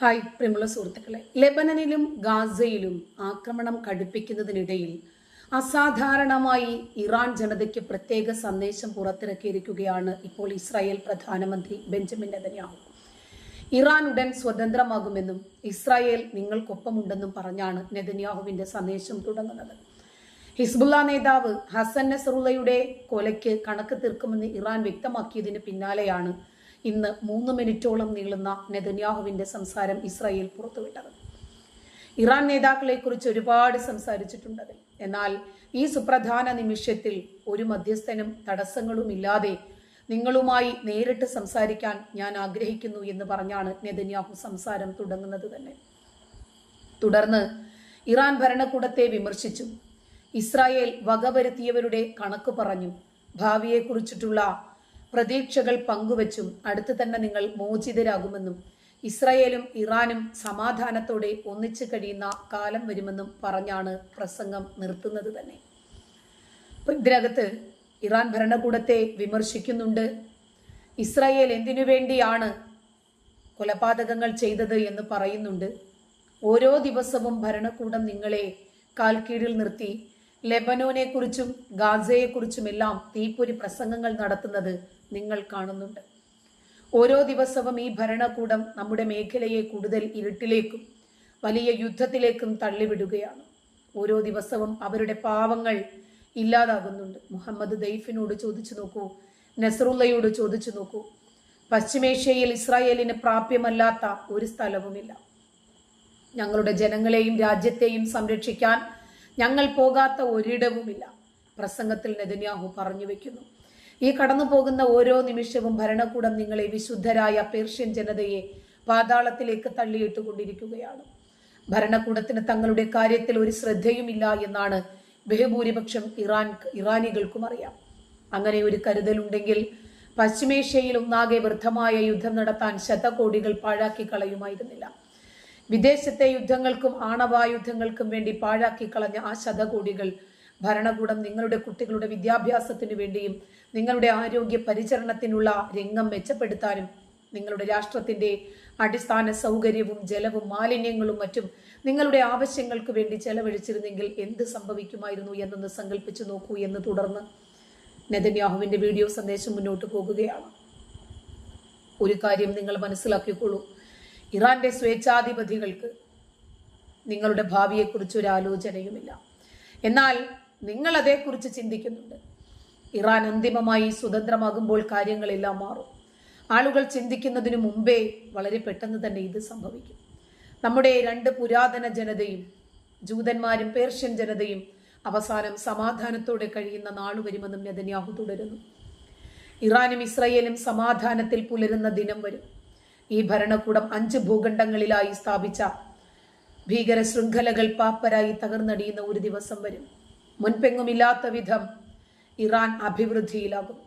Hi പ്രിയമുള്ള സുഹൃത്തുക്കളെ. ലെബനനിലും ഗാസയിലും ആക്രമണം കടുപ്പിക്കുന്നതിനിടയിൽ അസാധാരണമായി ഇറാൻ ജനതയ്ക്ക് പ്രത്യേക സന്ദേശം പുറത്തിറക്കിയിരിക്കുകയാണ് ഇപ്പോൾ ഇസ്രായേൽ പ്രധാനമന്ത്രി ബെഞ്ചമിൻ നെതന്യാഹു. ഇറാൻ ഉടൻ സ്വതന്ത്രമാകുമെന്നും ഇസ്രായേൽ നിങ്ങൾക്കൊപ്പമുണ്ടെന്നും പറഞ്ഞാണ് നെതന്യാഹുവിന്റെ സന്ദേശം തുടങ്ങുന്നത്. ഹിസ്ബുള്ള നേതാവ് ഹസൻ നസറുള്ളയുടെ കൊലയ്ക്ക് കണക്ക് തീർക്കുമെന്ന് ഇറാൻ വ്യക്തമാക്കിയതിന് പിന്നാലെയാണ് ഇന്ന് മൂന്ന് മിനിറ്റോളം നീളുന്ന നെതന്യാഹുവിന്റെ സംസാരം ഇസ്രായേൽ പുറത്തുവിട്ടത് ഇറാൻ നേതാക്കളെക്കുറിച്ച് ഒരുപാട് സംസാരിച്ചിട്ടുണ്ട്. എന്നാൽ ഈ സുപ്രധാന നിമിഷത്തിൽ ഒരു മധ്യസ്ഥനും തടസ്സങ്ങളും ഇല്ലാതെ നിങ്ങളുമായി നേരിട്ട് സംസാരിക്കാൻ ഞാൻ ആഗ്രഹിക്കുന്നു എന്ന് പറഞ്ഞാണ് നെതന്യാഹു സംസാരം തുടങ്ങുന്നത് തന്നെ തുടർന്ന് ഇറാൻ ഭരണകൂടത്തെ വിമർശിച്ചു ഇസ്രായേൽ വകവരുത്തിയവരുടെ കണക്ക് പറഞ്ഞു ഭാവിയെക്കുറിച്ചിട്ടുള്ള പ്രതീക്ഷകൾ പങ്കുവച്ചും അടുത്ത് തന്നെ നിങ്ങൾ മോചിതരാകുമെന്നും ഇസ്രായേലും ഇറാനും സമാധാനത്തോടെ ഒന്നിച്ചു കഴിയുന്ന കാലം വരുമെന്നും പറഞ്ഞാണ് പ്രസംഗം നിർത്തുന്നത് തന്നെ. ഇതിനകത്ത് ഇറാൻ ഭരണകൂടത്തെ വിമർശിക്കുന്നുണ്ട്. ഇസ്രായേൽ എന്തിനു വേണ്ടിയാണ് കൊലപാതകങ്ങൾ ചെയ്തത് എന്ന് പറയുന്നുണ്ട്. ഓരോ ദിവസവും ഭരണകൂടം നിങ്ങളെ കാൽക്കീഴിൽ നിർത്തി ലെബനോനെ കുറിച്ചും ഗാസയെക്കുറിച്ചുമെല്ലാം തീപ്പൊരി പ്രസംഗങ്ങൾ നടത്തുന്നത് നിങ്ങൾ കാണുന്നുണ്ട്. ഓരോ ദിവസവും ഈ ഭരണകൂടം നമ്മുടെ മേഖലയെ കൂടുതൽ ഇരുട്ടിലേക്കും വലിയ യുദ്ധത്തിലേക്കും തള്ളിവിടുകയാണ്. ഓരോ ദിവസവും അവരുടെ പാവങ്ങൾ ഇല്ലാതാകുന്നുണ്ട്. മുഹമ്മദ് ദൈഫിനോട് ചോദിച്ചു നോക്കൂ നസറുല്ലയോട് ചോദിച്ചു നോക്കൂ. പശ്ചിമേഷ്യയിൽ ഇസ്രായേലിന് പ്രാപ്യമല്ലാത്ത ഒരു സ്ഥലവുമില്ല. ഞങ്ങളുടെ ജനങ്ങളെയും രാജ്യത്തെയും സംരക്ഷിക്കാൻ ഞങ്ങൾ പോകാത്ത ഒരിടവുമില്ല. പ്രസംഗത്തിൽ നെതന്യാഹു പറഞ്ഞു വെക്കുന്നു. ഈ കടന്നു പോകുന്ന ഓരോ നിമിഷവും ഭരണകൂടം നിങ്ങളെ വിശുദ്ധരായ പേർഷ്യൻ ജനതയെ പാതാളത്തിലേക്ക് തള്ളിയിട്ട് കൊണ്ടിരിക്കുകയാണ് ഭരണകൂടത്തിന് തങ്ങളുടെ കാര്യത്തിൽ ഒരു ശ്രദ്ധയുമില്ല എന്നാണ് ബഹുഭൂരിപക്ഷം ഇറാൻ ഇറാനികൾക്കും അറിയാം. അങ്ങനെ ഒരു കരുതലുണ്ടെങ്കിൽ പശ്ചിമേഷ്യയിൽ ഒന്നാകെ വൃദ്ധമായ യുദ്ധം നടത്താൻ ശതകോടികൾ പാഴാക്കി കളയുമായിരുന്നില്ല വിദേശത്തെ യുദ്ധങ്ങൾക്കും ആണവായുധങ്ങൾക്കും വേണ്ടി പാഴാക്കി കളഞ്ഞ ആ ശതകോടികൾ ഭരണകൂടം നിങ്ങളുടെ കുട്ടികളുടെ വിദ്യാഭ്യാസത്തിനു വേണ്ടിയും നിങ്ങളുടെ ആരോഗ്യ പരിചരണത്തിനുള്ള രംഗം മെച്ചപ്പെടുത്താനും നിങ്ങളുടെ രാഷ്ട്രത്തിന്റെ അടിസ്ഥാന സൗകര്യവും ജലവും മാലിന്യങ്ങളും മറ്റും നിങ്ങളുടെ ആവശ്യങ്ങൾക്ക് വേണ്ടി ചെലവഴിച്ചിരുന്നെങ്കിൽ എന്ത് സംഭവിക്കുമായിരുന്നു എന്നൊന്ന് സങ്കല്പിച്ചു നോക്കൂ എന്ന് തുടർന്ന് നെതന്യാഹുവിന്റെ വീഡിയോ സന്ദേശം മുന്നോട്ട് പോകുകയാണ്. ഒരു കാര്യം നിങ്ങൾ മനസ്സിലാക്കിക്കോളൂ. ഇറാന്റെ സ്വേച്ഛാധിപതികൾക്ക് നിങ്ങളുടെ ഭാവിയെക്കുറിച്ച് ഒരു ആലോചനയുമില്ല. എന്നാൽ നിങ്ങൾ അതേക്കുറിച്ച് ചിന്തിക്കുന്നുണ്ട്. ഇറാൻ അന്തിമമായി സ്വതന്ത്രമാകുമ്പോൾ കാര്യങ്ങളെല്ലാം മാറും. ആളുകൾ ചിന്തിക്കുന്നതിന് മുമ്പേ വളരെ പെട്ടെന്ന് തന്നെ ഇത് സംഭവിക്കും. നമ്മുടെ രണ്ട് പുരാതന ജനതയും ജൂതന്മാരും പേർഷ്യൻ ജനതയും അവസാനം സമാധാനത്തോടെ കഴിയുന്ന നാളു വരുമെന്നും നെതന്യാഹു തുടരുന്നു. ഇറാനും ഇസ്രയേലും സമാധാനത്തിൽ പുലരുന്ന ദിനം വരും. ഈ ഭരണകൂടം അഞ്ച് ഭൂഖണ്ഡങ്ങളിലായി സ്ഥാപിച്ച ഭീകര ശൃംഖലകൾ പാപ്പരായി തകർന്നടിയുന്ന ഒരു ദിവസം വരും. മുൻപെങ്ങുമില്ലാത്ത വിധം ഇറാൻ അഭിവൃദ്ധിയിലാകും.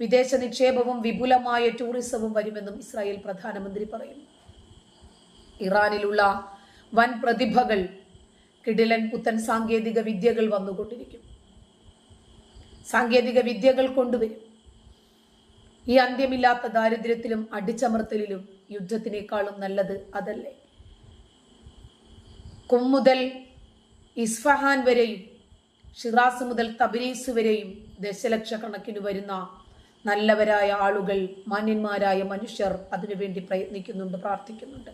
വിദേശ നിക്ഷേപവും വിപുലമായ ടൂറിസവും വരുമെന്നും ഇസ്രായേൽ പ്രധാനമന്ത്രി പറയുന്നു. ഇറാനിലുള്ള വൻ പ്രതിഭകൾ കിടിലൻ പുത്തൻ സാങ്കേതിക വിദ്യകൾ വന്നുകൊണ്ടിരിക്കും. സാങ്കേതിക വിദ്യകൾ കൊണ്ടുവരും. ഈ അന്ത്യമില്ലാത്ത ദാരിദ്ര്യത്തിലും അടിച്ചമർത്തലിലും യുദ്ധത്തിനേക്കാളും നല്ലത് അതല്ലേ? കും മുതൽ ഇസ്ഫഹാൻ വരെയും ഷിറാസ് മുതൽ തബരീസ് വരെയും ദശലക്ഷക്കണക്കിന് വരുന്ന നല്ലവരായ ആളുകൾ മാന്യന്മാരായ മനുഷ്യർ അതിനുവേണ്ടി പ്രയത്നിക്കുന്നുണ്ട് പ്രാർത്ഥിക്കുന്നുണ്ട്.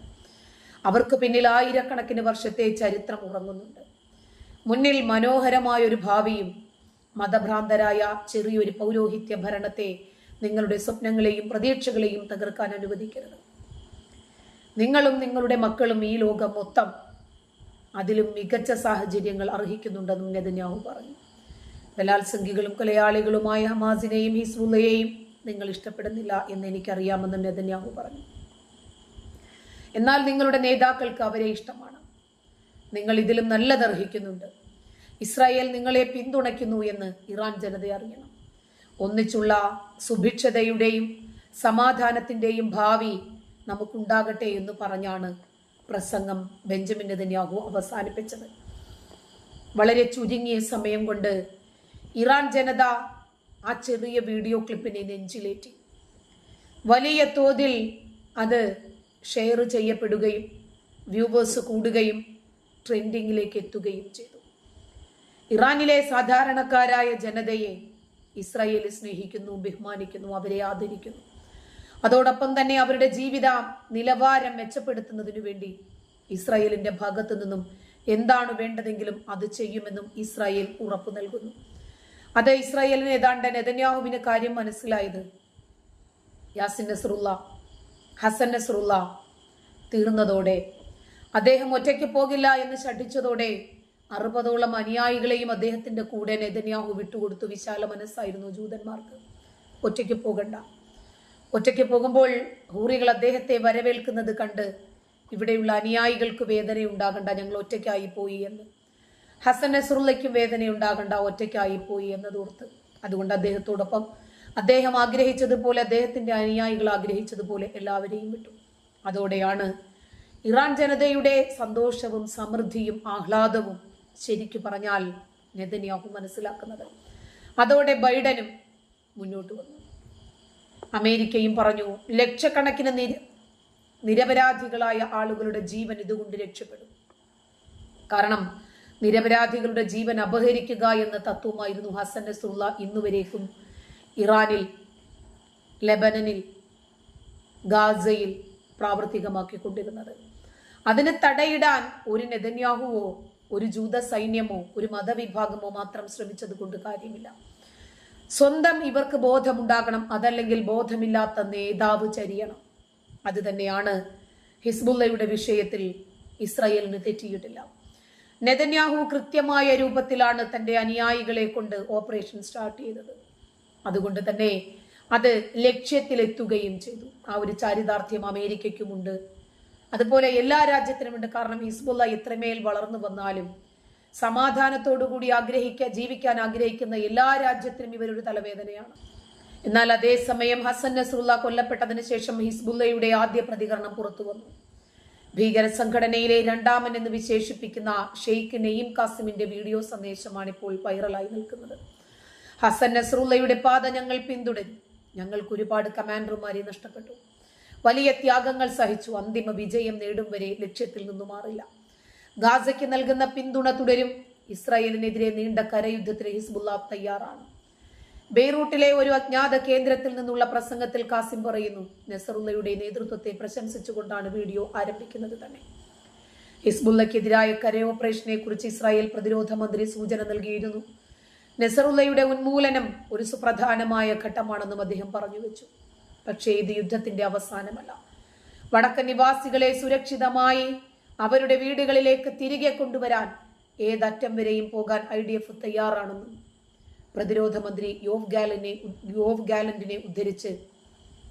അവർക്ക് പിന്നിൽ ആയിരക്കണക്കിന് വർഷത്തെ ചരിത്രം ഉറങ്ങുന്നുണ്ട്. മുന്നിൽ മനോഹരമായ ഒരു ഭാവിയും മതഭ്രാന്തരായ ചെറിയൊരു പൗരോഹിത്യ ഭരണത്തെ നിങ്ങളുടെ സ്വപ്നങ്ങളെയും പ്രതീക്ഷകളെയും തകർക്കാൻ അനുവദിക്കരുത്. നിങ്ങളും നിങ്ങളുടെ മക്കളും ഈ ലോകം മൊത്തം അതിലും മികച്ച സാഹചര്യങ്ങൾ അർഹിക്കുന്നുണ്ടെന്നും നെതന്യാഹു പറഞ്ഞു. ബലാത്സംഖികളും കൊലയാളികളുമായ ഹമാസിനെയും ഹിസ്ബുള്ളയെയും നിങ്ങൾ ഇഷ്ടപ്പെടുന്നില്ല എന്ന് എനിക്കറിയാമെന്നും നെതന്യാഹു പറഞ്ഞു. എന്നാൽ നിങ്ങളുടെ നേതാക്കൾക്ക് അവരെ ഇഷ്ടമാണ്. നിങ്ങൾ ഇതിലും നല്ലതർഹിക്കുന്നുണ്ട്. ഇസ്രായേൽ നിങ്ങളെ പിന്തുണയ്ക്കുന്നു എന്ന് ഇറാൻ ജനത അറിയണം. ഒന്നിച്ചുള്ള സുഭിക്ഷതയുടെയും സമാധാനത്തിന്റെയും ഭാവി നമുക്കുണ്ടാകട്ടെ എന്ന് പറഞ്ഞാണ് പ്രസംഗം ബെഞ്ചമിൻ നെതന്യാഹു അവസാനിപ്പിച്ചത്. വളരെ ചുരുങ്ങിയ സമയം കൊണ്ട് ഇറാൻ ജനത ആ ചെറിയ വീഡിയോ ക്ലിപ്പിനെ നെഞ്ചിലേറ്റി. വലിയ തോതിൽ അത് ഷെയർ ചെയ്യപ്പെടുകയും വ്യൂവേഴ്സ് കൂടുകയും ട്രെൻഡിങ്ങിലേക്ക് എത്തുകയും ചെയ്തു. ഇറാനിലെ സാധാരണക്കാരായ ജനതയെ ഇസ്രായേൽ സ്നേഹിക്കുന്നു ബഹുമാനിക്കുന്നു അവരെ ആദരിക്കുന്നു. അതോടൊപ്പം തന്നെ അവരുടെ ജീവിത നിലവാരം മെച്ചപ്പെടുത്തുന്നതിനു വേണ്ടി ഇസ്രായേലിന്റെ ഭാഗത്തു നിന്നും എന്താണ് വേണ്ടതെങ്കിലും അത് ചെയ്യുമെന്നും ഇസ്രായേൽ ഉറപ്പു നൽകുന്നു. അത് ഇസ്രായേലിന് ഏതാണ്ട് നെതന്യാഹുവിന് കാര്യം മനസ്സിലായത് യാസിൻ നസറുള്ള ഹസൻ നസറുള്ള തീർന്നതോടെ അദ്ദേഹം ഒറ്റയ്ക്ക് പോകില്ല എന്ന് ശഠിച്ചതോടെ അറുപതോളം അനുയായികളെയും അദ്ദേഹത്തിന്റെ കൂടെ നെതന്യാഹു വിട്ടുകൊടുത്തു വിശാല മനസ്സായിരുന്നു ജൂതന്മാർക്ക്. ഒറ്റയ്ക്ക് പോകണ്ട. ഒറ്റയ്ക്ക് പോകുമ്പോൾ ഹൂറികൾ അദ്ദേഹത്തെ വരവേൽക്കുന്നത് കണ്ട് ഇവിടെയുള്ള അനുയായികൾക്ക് വേദന ഉണ്ടാകണ്ട ഞങ്ങൾ ഒറ്റയ്ക്കായി പോയി എന്ന്. ഹസൻ നസറുള്ളയ്ക്കും വേദന ഉണ്ടാകണ്ട ഒറ്റയ്ക്കായി പോയി എന്നതോർത്ത്. അതുകൊണ്ട് അദ്ദേഹത്തോടൊപ്പം അദ്ദേഹം ആഗ്രഹിച്ചതുപോലെ അദ്ദേഹത്തിന്റെ അനുയായികൾ ആഗ്രഹിച്ചതുപോലെ എല്ലാവരെയും വിട്ടു. അതോടെയാണ് ഇറാൻ ജനതയുടെ സന്തോഷവും സമൃദ്ധിയും ആഹ്ലാദവും ശരിക്കു പറഞ്ഞാൽ നെതന്യാഹു മനസ്സിലാക്കുന്നത്. അതോടെ ബൈഡനും മുന്നോട്ട് വന്നു. അമേരിക്കയും പറഞ്ഞു ലക്ഷക്കണക്കിന് നിര നിരപരാധികളായ ആളുകളുടെ ജീവൻ ഇതുകൊണ്ട് രക്ഷപ്പെടും. കാരണം നിരപരാധികളുടെ ജീവൻ അപഹരിക്കുക എന്ന തത്വമായിരുന്നു ഹസൻ നസുള്ള ഇന്നുവരേക്കും ഇറാനിൽ ലെബനനിൽ ഗാസയിൽ പ്രാവർത്തികമാക്കിക്കൊണ്ടിരുന്നത്. അതിന് തടയിടാൻ ഒരു നെതന്യാഹുവോ ഒരു ജൂത സൈന്യമോ ഒരു മതവിഭാഗമോ മാത്രം ശ്രമിച്ചത് കൊണ്ട് കാര്യമില്ല. സ്വന്തം ഇവർക്ക് ബോധമുണ്ടാകണം അതല്ലെങ്കിൽ ബോധമില്ലാത്ത നേതാവ് ചരിയണം. അത് തന്നെയാണ് ഹിസ്ബുള്ളയുടെ വിഷയത്തിൽ ഇസ്രായേലിന് തെറ്റിയിട്ടില്ല. നെതന്യാഹു കൃത്യമായ രൂപത്തിലാണ് തന്റെ അനുയായികളെ കൊണ്ട് ഓപ്പറേഷൻ സ്റ്റാർട്ട് ചെയ്തത്. അതുകൊണ്ട് തന്നെ അത് ലക്ഷ്യത്തിലെത്തുകയും ചെയ്തു. ആ ഒരു ചാരിതാർത്ഥ്യം അമേരിക്കയ്ക്കുമുണ്ട്. അതുപോലെ എല്ലാ രാജ്യത്തിനുമുണ്ട് കാരണം ഹിസ്ബുല്ല ഇത്രമേൽ വളർന്നു വന്നാലും സമാധാനത്തോടുകൂടി ആഗ്രഹിക്കാൻ ജീവിക്കാൻ ആഗ്രഹിക്കുന്ന എല്ലാ രാജ്യത്തിനും ഇവരൊരു തലവേദനയാണ്. എന്നാൽ അതേസമയം ഹസൻ നസറുല്ല കൊല്ലപ്പെട്ടതിന് ശേഷം ഹിസ്ബുല്ലയുടെ ആദ്യ പ്രതികരണം പുറത്തു വന്നു. ഭീകര സംഘടനയിലെ രണ്ടാമൻ എന്ന് വിശേഷിപ്പിക്കുന്ന ഷെയ്ഖ് നെയ്യം കാസിമിന്റെ വീഡിയോ സന്ദേശമാണ് ഇപ്പോൾ വൈറലായി നിൽക്കുന്നത്. ഹസൻ നസറുള്ളയുടെ പാത ഞങ്ങൾ പിന്തുടരും. ഞങ്ങൾക്ക് ഒരുപാട് കമാൻഡർമാരെ നഷ്ടപ്പെട്ടു. വലിയ ത്യാഗങ്ങൾ സഹിച്ചു അന്തിമ വിജയം നേടും വരെ ലക്ഷ്യത്തിൽ നിന്നു മാറില്ല. ഗാസയ്ക്ക് നൽകുന്ന പിന്തുണ തുടരും. ഇസ്രായേലിനെതിരെ നീണ്ട കരയുദ്ധത്തിന് ഹിസ്ബുല്ല തയ്യാറാണ്. ബെയ്റൂട്ടിലെ ഒരു അജ്ഞാത കേന്ദ്രത്തിൽ നിന്നുള്ള പ്രസംഗത്തിൽ കാസിം പറയുന്നു നെസറുല്ലയുടെ നേതൃത്വത്തെ പ്രശംസിച്ചുകൊണ്ടാണ് വീഡിയോ ആരംഭിക്കുന്നത് തന്നെ. ഹിസ്ബുല്ലയ്ക്കെതിരായ കര ഓപ്പറേഷനെ കുറിച്ച് ഇസ്രായേൽ പ്രതിരോധ മന്ത്രി സൂചന നൽകിയിരുന്നു. നെസറുല്ലയുടെ ഉന്മൂലനം ഒരു സുപ്രധാനമായ ഘട്ടമാണെന്നും അദ്ദേഹം പറഞ്ഞു വെച്ചു. പക്ഷേ ഇത് യുദ്ധത്തിന്റെ അവസാനമല്ല. വടക്കൻ നിവാസികളെ സുരക്ഷിതമായി അവരുടെ വീടുകളിലേക്ക് തിരികെ കൊണ്ടുവരാൻ ഏതറ്റം വരെയും പോകാൻ ഐ ഡി എഫ് തയ്യാറാണെന്നും പ്രതിരോധ മന്ത്രി യോവ് ഗാലനെ യോവ് ഗാലന്റിനെ ഉദ്ധരിച്ച്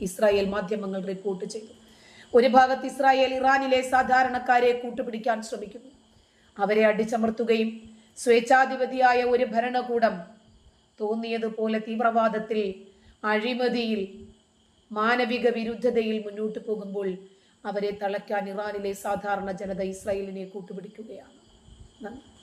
ഇസ്രായേൽ മാധ്യമങ്ങൾ റിപ്പോർട്ട് ചെയ്തു. ഒരു ഭാഗത്ത് ഇസ്രായേൽ ഇറാനിലെ സാധാരണക്കാരെ കൂട്ടുപിടിക്കാൻ ശ്രമിക്കുന്നു. അവരെ അടിച്ചമർത്തുകയും സ്വേച്ഛാധിപതിയായ ഒരു ഭരണകൂടം തോന്നിയതുപോലെ തീവ്രവാദത്തിൽ അഴിമതിയിൽ മാനവിക വിരുദ്ധതയിൽ മുന്നോട്ട് പോകുമ്പോൾ അവരെ തളയ്ക്കാൻ ഇറാനിലെ സാധാരണ ജനത ഇസ്രായേലിനെ കൂട്ടുപിടിക്കുകയാണ്. നന്ദി.